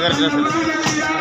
correct